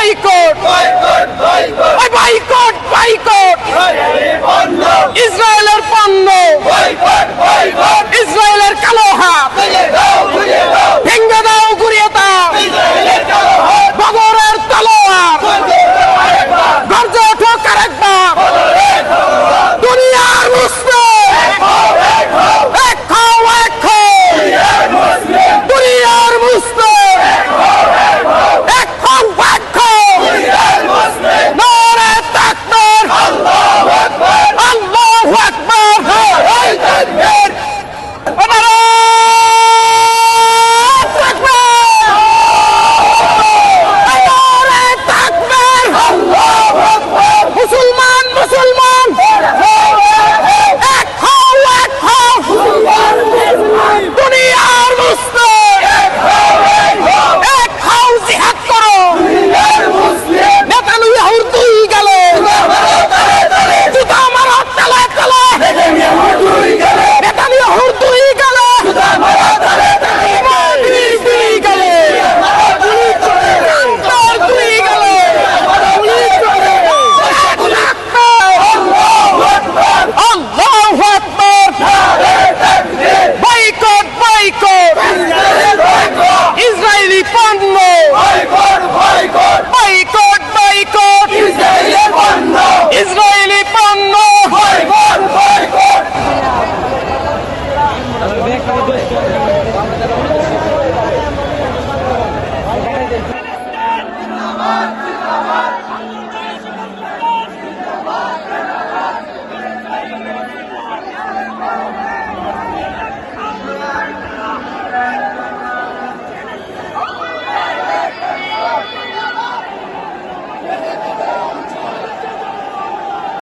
Boycott. Boycott boycott. Boycott ইসরায়েলের পণ্য। ইসরায়েলের কালো হাত।